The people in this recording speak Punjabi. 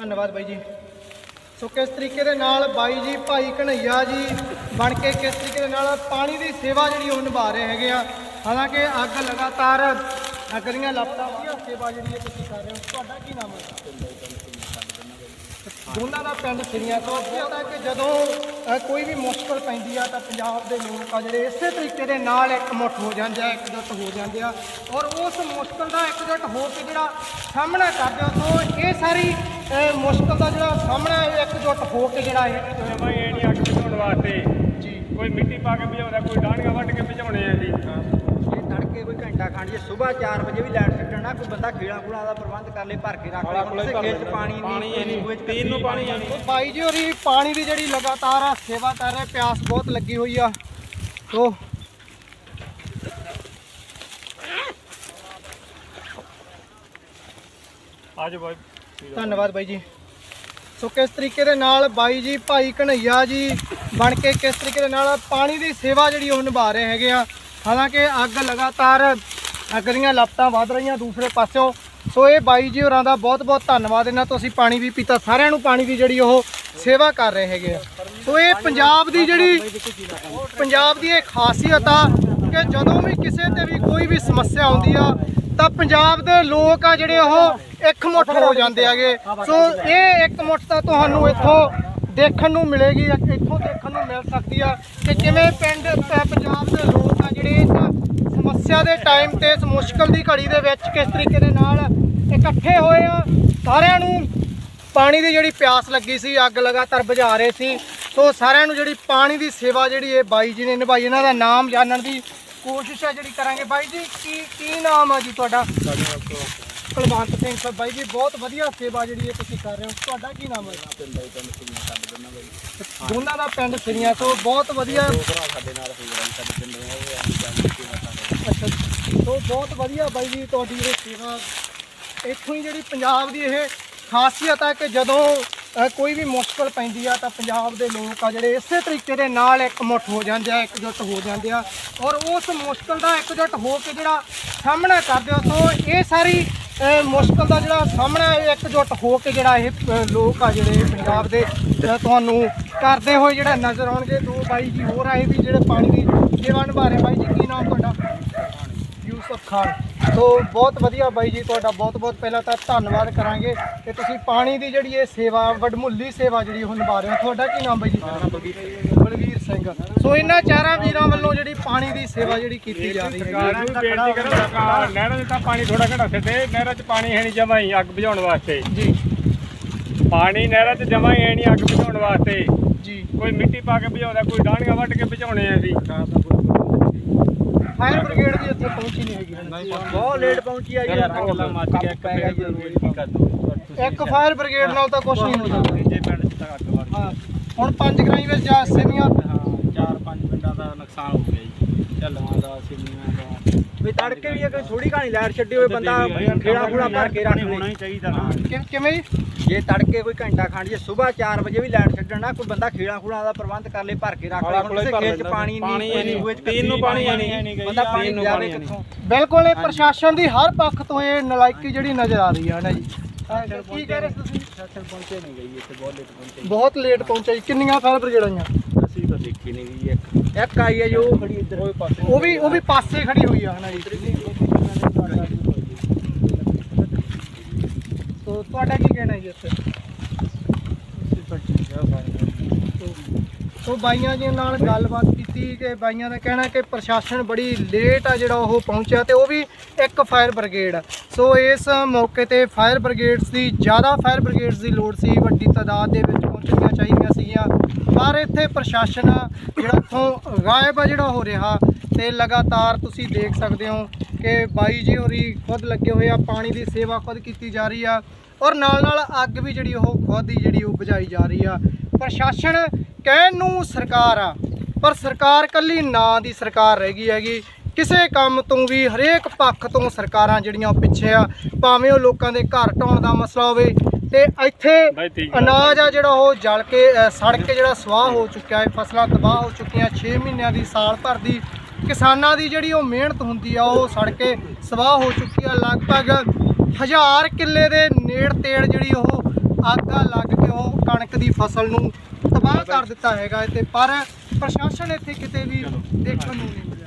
ਧੰਨਵਾਦ ਬਾਈ ਜੀ। ਸੋ ਕਿਸ ਤਰੀਕੇ ਦੇ ਨਾਲ ਬਾਈ ਜੀ, ਭਾਈ ਕਨਈਆ ਜੀ ਬਣ ਕੇ ਕਿਸ ਤਰੀਕੇ ਦੇ ਨਾਲ ਪਾਣੀ ਦੀ ਸੇਵਾ ਜਿਹੜੀ ਉਹ ਨਿਭਾ ਰਹੇ ਹੈਗੇ ਆ। ਹਾਲਾਂਕਿ ਅੱਗ ਲਗਾਤਾਰ ਅੱਗ ਦੀਆਂ ਵਧੀਆ ਸੇਵਾ ਜਿਹੜੀ ਹੈ ਤੁਸੀਂ ਕਰ ਰਹੇ ਹੋ। ਤੁਹਾਡਾ ਕੀ ਨਾਮ ਹੈ? ਦੋਨਾਂ ਦਾ ਪਿੰਡ ਸਿਰੀਆਂ ਤੋਂ। ਪਤਾ ਕਿ ਜਦੋਂ ਕੋਈ ਵੀ ਮੁਸ਼ਕਲ ਪੈਂਦੀ ਆ ਤਾਂ ਪੰਜਾਬ ਦੇ ਲੋਕ ਆ ਜਿਹੜੇ ਇਸੇ ਤਰੀਕੇ ਦੇ ਨਾਲ ਇਕਮੁੱਠ ਹੋ ਜਾਂਦੇ ਆ ਇਕਜੁੱਟ ਹੋ ਜਾਂਦੇ ਆ। ਔਰ ਉਸ ਮੁਸ਼ਕਲ ਦਾ ਇਕਜੁੱਟ ਹੋ ਕੇ ਜਿਹੜਾ ਸਾਹਮਣਾ ਕਰਦੇ ਹੋ ਸੋ ਇਹ ਸਾਰੀ ਅ, ਮੁਸ਼ਕਲ ਦਾ ਜਿਹੜਾ ਸਾਹਮਣਾ ਇਹ ਇਕਜੁੱਟ ਹੋ ਕੇ ਜਿਹੜਾ ਇਹ ਜਮਾ ਇਹ ਨਹੀਂ ਅੱਗ ਬੁਝਾਉਣ ਵਾਸਤੇ। ਜੀ। ਕੋਈ ਮਿੱਟੀ ਪਾ ਕੇ ਬੁਝਾਉਂਦਾ ਕੋਈ ਡਾਣੀਆਂ ਵੱਢ ਕੇ ਬੁਝਾਉਣੇ ਆ ਜੀ। ਇਹ ਤੜਕੇ ਕੋਈ ਘੰਟਾ ਖਾਣੀ ਜੇ ਸਵੇਰ 4 ਵਜੇ ਵੀ ਲਾਈਟ ਛੱਡਣਾ ਕੋਈ ਬੰਦਾ ਖੇੜਾ ਖੂੜਾ ਦਾ ਪ੍ਰਬੰਧ ਕਰ ਲੇ ਭਰ ਕੇ ਰੱਖ ਲੇ ਕਿਸੇ ਖੇਤ 'ਚ ਪਾਣੀ ਨਹੀਂ ਕੋਈ ਪੀਣ ਨੂੰ ਪਾਣੀ ਨਹੀਂ ਬਾਈ ਜੀ। ਹੋਰੀ ਪਾਣੀ ਦੀ ਜਿਹੜੀ ਲਗਾਤਾਰ ਆ ਸੇਵਾ ਕਰ ਰਹੇ ਪਿਆਸ ਬਹੁਤ ਲੱਗੀ ਹੋਈ ਆ। ਸੋ ਆਜੋ ਬਾਈ। ਧੰਨਵਾਦ ਬਾਈ ਜੀ। ਸੋ ਕਿਸ ਤਰੀਕੇ ਦੇ ਨਾਲ ਬਾਈ ਜੀ, ਭਾਈ ਕਨਈਆ ਜੀ ਬਣ ਕੇ ਕਿਸ ਤਰੀਕੇ ਦੇ ਨਾਲ ਪਾਣੀ ਦੀ ਸੇਵਾ ਜਿਹੜੀ ਉਹ ਨਿਭਾ ਰਹੇ ਹੈਗੇ ਆ। ਹਾਲਾਂਕਿ ਅੱਗ ਲਗਾਤਾਰ ਅੱਗ ਦੀਆਂ ਲਪਟਾਂ ਵੱਧ ਰਹੀਆਂ ਦੂਸਰੇ ਪਾਸਿਓਂ। ਸੋ ਇਹ ਬਾਈ ਜੀ ਹੋਰਾਂ ਦਾ ਬਹੁਤ ਬਹੁਤ ਧੰਨਵਾਦ। ਇਹਨਾਂ ਤੋਂ ਅਸੀਂ ਪਾਣੀ ਵੀ ਪੀਤਾ, ਸਾਰਿਆਂ ਨੂੰ ਪਾਣੀ ਦੀ ਜਿਹੜੀ ਉਹ ਸੇਵਾ ਕਰ ਰਹੇ ਹੈਗੇ ਆ। ਸੋ ਇਹ ਪੰਜਾਬ ਦੀ ਜਿਹੜੀ ਪੰਜਾਬ ਦੀ ਇਹ ਖਾਸੀਅਤ ਆ ਕਿ ਜਦੋਂ ਵੀ ਕਿਸੇ ਤੇ ਵੀ ਕੋਈ ਵੀ ਸਮੱਸਿਆ ਆਉਂਦੀ ਆ ਤਾਂ ਪੰਜਾਬ ਦੇ ਲੋਕ ਆ ਜਿਹੜੇ ਉਹ ਇੱਕ ਮੁੱਠ ਹੋ ਜਾਂਦੇ ਹੈਗੇ। ਸੋ ਇਹ ਇੱਕ ਮੁੱਠ ਤਾਂ ਤੁਹਾਨੂੰ ਇੱਥੋਂ ਦੇਖਣ ਨੂੰ ਮਿਲੇਗੀ, ਇੱਥੋਂ ਦੇਖਣ ਨੂੰ ਮਿਲ ਸਕਦੀ ਆ ਕਿ ਕਿਵੇਂ ਪਿੰਡ ਪੰਜਾਬ ਦੇ ਲੋਕ ਆ ਜਿਹੜੇ ਇਸ ਸਮੱਸਿਆ ਦੇ ਟਾਈਮ ਤੇ, ਇਸ ਮੁਸ਼ਕਲ ਦੀ ਘੜੀ ਦੇ ਵਿੱਚ ਕਿਸ ਤਰੀਕੇ ਦੇ ਨਾਲ ਇਕੱਠੇ ਹੋਏ ਆ, ਸਾਰਿਆਂ ਨੂੰ ਪਾਣੀ ਦੀ ਜਿਹੜੀ ਪਿਆਸ ਲੱਗੀ ਸੀ, ਅੱਗ ਲਗਾਤਾਰ ਬੁਝਾ ਰਹੇ ਸੀ। ਸੋ ਸਾਰਿਆਂ ਨੂੰ ਜਿਹੜੀ ਪਾਣੀ ਦੀ ਸੇਵਾ ਜਿਹੜੀ ਇਹ ਬਾਈ ਜੀ ਨੇ ਨਿਭਾਈ, ਇਹਨਾਂ ਦਾ ਨਾਮ ਜਾਣਨ ਦੀ ਕੋਸ਼ਿਸ਼ ਹੈ ਜਿਹੜੀ ਕਰਾਂਗੇ ਬਾਈ ਜੀ, ਕੀ ਕੀ ਨਾਮ ਆ ਜੀ ਤੁਹਾਡਾ? ਕੁਲਵੰਤ ਸਿੰਘ ਸਾਹਿਬ, ਬਾਈ ਜੀ, ਬਹੁਤ ਵਧੀਆ ਸੇਵਾ ਜਿਹੜੀ ਇਹ ਤੁਸੀਂ ਕਰ ਰਹੇ ਹੋ। ਤੁਹਾਡਾ ਕੀ ਨਾਮ ਹੈ ਦੋਨਾਂ ਦਾ ਪਿੰਡ ਸਿਰੀਆਂ ਤੋਂ ਬਹੁਤ ਵਧੀਆ। ਅੱਛਾ ਸੋ ਬਹੁਤ ਵਧੀਆ ਬਾਈ ਜੀ ਤੁਹਾਡੀ ਇਹ ਸੇਵਾ। ਇੱਥੋਂ ਹੀ ਜਿਹੜੀ ਪੰਜਾਬ ਦੀ ਇਹ ਖਾਸੀਅਤ ਹੈ ਕਿ ਜਦੋਂ ਅ, ਕੋਈ ਵੀ ਮੁਸ਼ਕਲ ਪੈਂਦੀ ਆ ਤਾਂ ਪੰਜਾਬ ਦੇ ਲੋਕ ਆ ਜਿਹੜੇ ਇਸੇ ਤਰੀਕੇ ਦੇ ਨਾਲ ਇਕਮੁੱਠ ਹੋ ਜਾਂਦੇ ਆ ਇਕਜੁੱਟ ਹੋ ਜਾਂਦੇ ਆ। ਔਰ ਉਸ ਮੁਸ਼ਕਲ ਦਾ ਇਕਜੁੱਟ ਹੋ ਕੇ ਜਿਹੜਾ ਸਾਹਮਣਾ ਕਰਦੇ ਹੋ ਸੋ ਇਹ ਸਾਰੀ ਅ, ਮੁਸ਼ਕਲ ਦਾ ਜਿਹੜਾ ਸਾਹਮਣਾ ਇਹ ਇਕਜੁੱਟ ਹੋ ਕੇ ਜਿਹੜਾ ਇਹ ਅ, ਲੋਕ ਆ ਜਿਹੜੇ ਪੰਜਾਬ ਦੇ ਅ, ਤੁਹਾਨੂੰ ਕਰਦੇ ਹੋਏ ਜਿਹੜਾ ਨਜ਼ਰ ਆਉਣਗੇ। ਦੋ ਬਾਈ ਜੀ ਹੋਰ ਆਏ ਵੀ ਜਿਹੜੇ ਪਾਣੀ ਦੀ ਸੇਵਾ ਨਿਭਾ ਰਹੇ ਬਾਈ ਜੀ ਕੀ ਨਾਮ ਤੁਹਾਡਾ? ਯੂਸਫ ਖਾਨ। ਸੋ ਬਹੁਤ ਵਧੀਆ ਬਾਈ ਜੀ ਤੁਹਾਡਾ ਬਹੁਤ ਬਹੁਤ ਪਹਿਲਾਂ ਤਾਂ ਧੰਨਵਾਦ ਕਰਾਂਗੇ ਕਿ ਤੁਸੀਂ ਪਾਣੀ ਦੀ ਜਿਹੜੀ ਇਹ ਸੇਵਾ ਵਡਮੁੱਲੀ ਸੇਵਾ ਜਿਹੜੀ ਉਹ ਨਿਭਾ ਰਹੇ ਹੋ। ਤੁਹਾਡਾ ਕੀ ਨਾਮ ਬਾਈ ਜੀ? ਬਲਵੀਰ ਸਿੰਘ ਸੋ ਇਹਨਾਂ ਚਾਰਾਂ ਵੀਰਾਂ ਵੱਲੋਂ ਜਿਹੜੀ ਪਾਣੀ ਦੀ ਸੇਵਾ ਜਿਹੜੀ ਕੀਤੀ ਜਾ ਰਹੀ ਹੈ। ਬੇਨਤੀ ਕਰੋ ਸਰਕਾਰ ਨਹਿਰਾਂ 'ਚ ਤਾਂ ਪਾਣੀ ਥੋੜਾ ਘਟਾ ਛੱਡੇ ਨਹਿਰਾਂ 'ਚ ਪਾਣੀ ਹੈ ਨਹੀਂ ਜਮਾ ਹੀ ਅੱਗ ਬੁਝਾਉਣ ਵਾਸਤੇ। ਜੀ। ਪਾਣੀ ਨਹਿਰਾਂ 'ਚ ਜਮਾ ਹੀ ਹੈ ਨਹੀਂ ਅੱਗ ਬੁਝਾਉਣ ਵਾਸਤੇ। ਜੀ। ਕੋਈ ਮਿੱਟੀ ਪਾ ਕੇ ਬੁਝਾਉਂਦਾ ਕੋਈ ਡਾਣੀਆਂ ਵੱਢ ਕੇ ਬੁਝਾਉਣੇ ਆ ਜੀ। ਫਾਇਰ ਬ੍ਰਿਗੇਡ ਵੀ ਇੱਥੇ ਪਹੁੰਚੀ ਨਹੀਂ ਹੈਗੀ। ਬਹੁਤ ਲੇਟ ਪਹੁੰਚੀ ਆ ਜੀ। ਰੰਗਲਾ ਮੱਚ ਗਿਆ ਇੱਕ ਪੈ ਇੱਕ ਫਾਇਰ ਬ੍ਰਿਗੇਡ ਨਾਲ ਤਾਂ ਕੁਝ ਨਹੀਂ ਹੋ ਸਕਦਾ ਜੇ ਪਿੰਡ 'ਚ ਤਾਂ ਅੱਗ ਵੜ ਗਈ। ਹੁਣ ਪੰਜ ਗਰਾਈ ਵਿੱਚ ਜਾ ਸਿਵੀਆਂ ਹਾਂ ਚਾਰ ਪੰਜ ਪਿੰਡਾਂ ਦਾ ਨੁਕਸਾਨ ਹੋ ਗਿਆ ਜੀ। ਝੱਲਵਾਂ ਦਾ ਸਿਮੀਆਂ ਦਾ। ਵੀ ਤੜਕੇ ਵੀ ਅਗਰ ਥੋੜੀ ਘਾਣੀ ਲਾਈਟ ਛੱਡੀ ਹੋਵੇ ਬੰਦਾ ਖੇੜਾ ਖੂੜਾ ਭਰ ਕੇ ਰੱਖ ਹੋਣਾ ਹੀ ਚਾਹੀਦਾ ਨਾ। ਕਿਵੇਂ ਜੀ? ਜੇ ਤੜਕੇ ਕੋਈ ਘੰਟਾ ਖਾਣੀ ਜੇ ਸਵੇਰ 4 ਵਜੇ ਵੀ ਲਾਈਟ ਛੱਡਣਾ ਕੋਈ ਬੰਦਾ ਖੇੜਾ ਖੂੜਾ ਦਾ ਪ੍ਰਬੰਧ ਕਰ ਲੇ ਭਰ ਕੇ ਰੱਖ ਲੇ ਕਿਸੇ ਖੇਤ 'ਚ ਪਾਣੀ ਨਹੀਂ ਕੋਈ ਪੀਣ ਨੂੰ ਪਾਣੀ ਨਹੀਂ ਬੰਦਾ ਪਾਣੀ ਲਿਆਵੇ ਕਿੱਥੋਂ? ਬਿਲਕੁਲ ਇਹ ਪ੍ਰਸ਼ਾਸਨ ਦੀ ਹਰ ਪੱਖ ਤੋਂ ਇਹ ਨਲਾਇਕੀ ਜਿਹੜੀ ਨਜ਼ਰ ਆ ਰਹੀ ਹੈ ਨਾ ਜੀ। ਕੀ ਕਹਿ ਰਹੇ ਤੁਸੀਂ? ਪਹੁੰਚੇ ਨਹੀਂ ਗਈ ਇੱਥੇ ਬਹੁਤ ਲੇਟ ਪਹੁੰਚੇ। ਬਹੁਤ ਲੇਟ ਪਹੁੰਚੇ ਜੀ। ਕਿੰਨੀਆਂ ਫਾਇਰ ਬ੍ਰਿਗੇਡ ਆਈਆਂ? ਦੇਖੀ ਨਹੀਂ ਗਈ ਇੱਕ। ਇੱਕ ਆਈ ਹੈ ਜੋ ਖੜੀ ਇੱਧਰ। ਉਹ ਪਾਸੇ। ਉਹ ਵੀ ਉਹ ਵੀ ਪਾਸੇ ਖੜੀ ਹੋਈ ਆ ਹਨਾ ਜੀ। ਸੋ ਤੁਹਾਡਾ ਕੀ ਕਹਿਣਾ ਜੀ ਇੱਥੇ ਸੋ ਬਾਈਆਂ ਜੀ ਨਾਲ ਗੱਲਬਾਤ ਕੀਤੀ ਕਿ ਬਾਈਆਂ ਦਾ ਕਹਿਣਾ ਕਿ ਪ੍ਰਸ਼ਾਸਨ ਬੜੀ ਲੇਟ ਆ ਜਿਹੜਾ ਉਹ ਪਹੁੰਚਿਆ ਤੇ ਉਹ ਵੀ ਇੱਕ ਫਾਇਰ ਬ੍ਰਿਗੇਡ। ਸੋ ਇਸ ਮੌਕੇ ਤੇ ਫਾਇਰ ਬ੍ਰਿਗੇਡਸ ਦੀ ਜ਼ਿਆਦਾ ਫਾਇਰ ਬ੍ਰਿਗੇਡਸ ਦੀ ਲੋੜ ਸੀ ਵੱਡੀ ਤਾਦਾਦ ਦੇ ਵਿੱਚ। ਪਹੁੰਚਣੀਆਂ ਚਾਹੀਦੀਆਂ ਸੀਗੀਆਂ। ਪਰ ਇੱਥੇ ਪ੍ਰਸ਼ਾਸਨ ਜਿਹੜਾ ਇੱਥੋਂ ਗਾਇਬ ਆ ਜਿਹੜਾ ਹੋ ਰਿਹਾ ਤੇ ਲਗਾਤਾਰ ਤੁਸੀਂ ਦੇਖ ਸਕਦੇ ਹੋ ਕਿ ਬਾਈ ਜੀ ਹੋਰੀ ਖੁਦ ਲੱਗੇ ਹੋਏ ਆ, ਪਾਣੀ ਦੀ ਸੇਵਾ ਖੁਦ ਕੀਤੀ ਜਾ ਰਹੀ ਆ ਔਰ ਨਾਲ ਨਾਲ ਅੱਗ ਵੀ ਜਿਹੜੀ ਉਹ ਖੁਦ ਹੀ ਜਿਹੜੀ ਉਹ ਬੁਝਾਈ ਜਾ ਰਹੀ ਆ। ਪ੍ਰਸ਼ਾਸਨ ਕਹਿਣ ਨੂੰ ਸਰਕਾਰ ਆ, ਪਰ ਸਰਕਾਰ ਕੱਲੀ ਨਾਂ ਦੀ ਸਰਕਾਰ ਰਹਿ ਗਈ ਹੈਗੀ। ਕਿਸੇ ਕੰਮ ਤੋਂ ਵੀ ਹਰੇਕ ਪੱਖ ਤੋਂ ਸਰਕਾਰਾਂ ਜਿਹੜੀਆਂ ਉਹ ਪਿੱਛੇ ਆ, ਭਾਵੇਂ ਉਹ ਲੋਕਾਂ ਦੇ ਘਰ ਢਾਉਣ ਦਾ ਮਸਲਾ ਹੋਵੇ ਤੇ ਇੱਥੇ ਅਨਾਜ ਆ ਜਿਹੜਾ ਉਹ ਜਲ ਕੇ ਸੜ ਕੇ ਜਿਹੜਾ ਸਵਾਹ ਹੋ ਚੁੱਕਿਆ ਹੈ ਫਸਲਾਂ ਤਬਾਹ ਹੋ ਚੁੱਕੀਆਂ 6 ਮਹੀਨਿਆਂ ਦੀ ਸਾਲ ਭਰ ਦੀ ਕਿਸਾਨਾਂ ਦੀ ਜਿਹੜੀ ਉਹ ਮਿਹਨਤ ਹੁੰਦੀ ਆ ਉਹ ਸੜ ਕੇ ਸਵਾਹ ਹੋ ਚੁੱਕੀ ਆ। ਲਗਭਗ ਹਜ਼ਾਰ ਕਿੱਲੇ ਦੇ ਨੇੜ ਤੇੜ ਜਿਹੜੀ ਉਹ ਆਗਾ ਲੱਗ ਕੇ ਉਹ ਕਣਕ ਦੀ ਫਸਲ ਨੂੰ ਤਬਾਹ ਕਰ ਦਿੱਤਾ ਹੈਗਾ ਤੇ ਪਰ ਪ੍ਰਸ਼ਾਸਨ ਇੱਥੇ ਕਿਤੇ ਵੀ ਦੇਖਣ ਨੂੰ ਨਹੀਂ